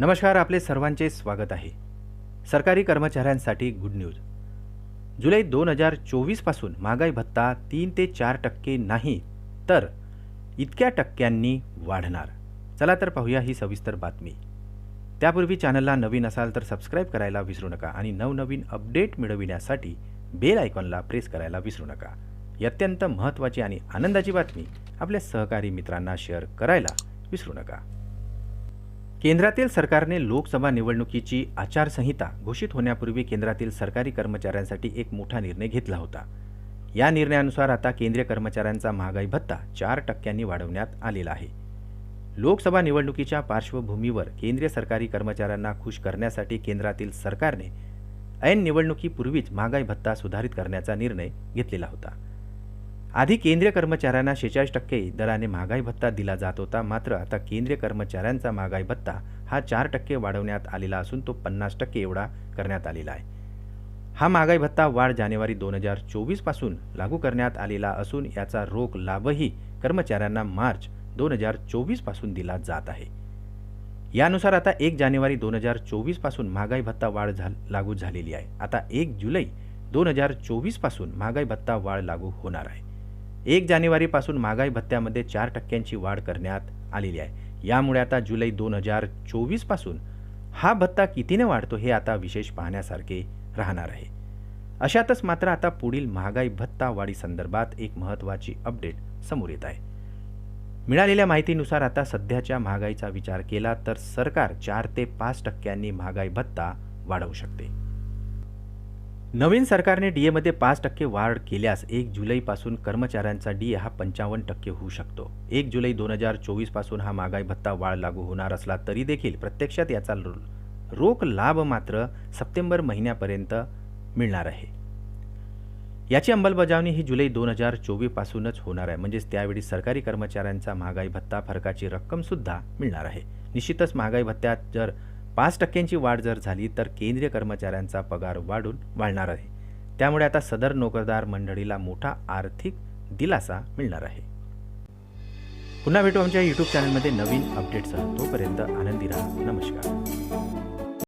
नमस्कार आपले सर्वांचे स्वागत आहे. सरकारी कर्मचाऱ्यांसाठी गुड न्यूज जुलै दोन हजार चोवीसपासून महागाई भत्ता तीन ते चार टक्के नाही तर इतक्या टक्क्यांनी वाढणार. चला तर पाहूया ही सविस्तर बातमी. त्यापूर्वी चॅनलला नवीन असाल तर सबस्क्राईब करायला विसरू नका आणि नवनवीन अपडेट मिळविण्यासाठी बेल आयकॉनला प्रेस करायला विसरू नका. ही अत्यंत महत्त्वाची आणि आनंदाची बातमी आपल्या सहकारी मित्रांना शेअर करायला विसरू नका. केंद्रातील सरकारने लोकसभा निवडणुकीची आचारसंहिता घोषित होण्यापूर्वी केंद्रातील सरकारी कर्मचाऱ्यांसाठी एक मोठा निर्णय घेतला होता. या निर्णयानुसार आता केंद्रीय कर्मचाऱ्यांचा महागाई भत्ता चार टक्क्यांनी वाढवण्यात आलेला आहे. लोकसभा निवडणुकीच्या पार्श्वभूमीवर केंद्रीय सरकारी कर्मचाऱ्यांना खुश करण्यासाठी केंद्रातील सरकारने ऐन निवडणुकीपूर्वीच महागाई भत्ता सुधारित करण्याचा निर्णय घेतलेला होता. आधी केंद्रीय कर्मचाऱ्यांना शेहेचाळीस टक्के दराने महागाई भत्ता दिला जात होता. मात्र आता केंद्रीय कर्मचाऱ्यांचा महागाई भत्ता हा चार टक्के वाढवण्यात आलेला असून तो पन्नास टक्के एवढा करण्यात आलेला आहे. हा महागाई भत्ता वाढ जानेवारी दोन हजार चोवीसपासून लागू करण्यात आलेला असून याचा रोख लाभही कर्मचाऱ्यांना मार्च दोन हजार चोवीसपासून दिला जात आहे. यानुसार आता एक जानेवारी दोन हजार चोवीसपासून महागाई भत्ता वाढ झा लागू झालेली आहे. आता एक जुलै दोन हजार चोवीसपासून महागाई भत्ता वाढ लागू होणार आहे. एक जानेवारीपासून महागाई भत्त्यामध्ये चार टक्क्यांची वाढ करण्यात आलेली आहे. यामुळे आता जुलै दोन हजार चोवीसपासून हा भत्ता कितीने वाढतो हे आता विशेष पाहण्यासारखे राहणार आहे. अशातच मात्र आता पुढील महागाई भत्ता वाढीसंदर्भात एक महत्त्वाची अपडेट समोर येत आहे. मिळालेल्या माहितीनुसार आता सध्याच्या महागाईचा विचार केला तर सरकार चार ते पाच टक्क्यांनी महागाई भत्ता वाढवू शकते. नवीन सरकारने डीएमध्ये पाच टक्के वाढ केल्यास एक जुलैपासून कर्मचाऱ्यांचा डीए हा पंचावन्न टक्के होऊ शकतो. एक जुलै दोन हजार चोवीसपासून हा महागाई भत्ता वाढ लागू होणार असला तरी देखील प्रत्यक्षात याचा रोख लाभ मात्र सप्टेंबर महिन्यापर्यंत मिळणार आहे. याची अंमलबजावणी ही जुलै दोन हजार चोवीसपासूनच होणार आहे. म्हणजेच त्यावेळी सरकारी कर्मचाऱ्यांचा महागाई भत्ता फरकाची रक्कमसुद्धा मिळणार आहे. निश्चितच महागाई भत्त्यात जर पाच टक्क्यांची वाढ जर झाली तर केंद्रीय कर्मचाऱ्यांचा पगार वाढून वाढणार आहे. त्यामुळे आता सदर नोकरदार मंडळीला मोठा आर्थिक दिलासा मिळणार आहे. पुन्हा भेटू आमच्या यूट्यूब चॅनलमध्ये नवीन अपडेटसह तोपर्यंत आनंदी राहा. नमस्कार.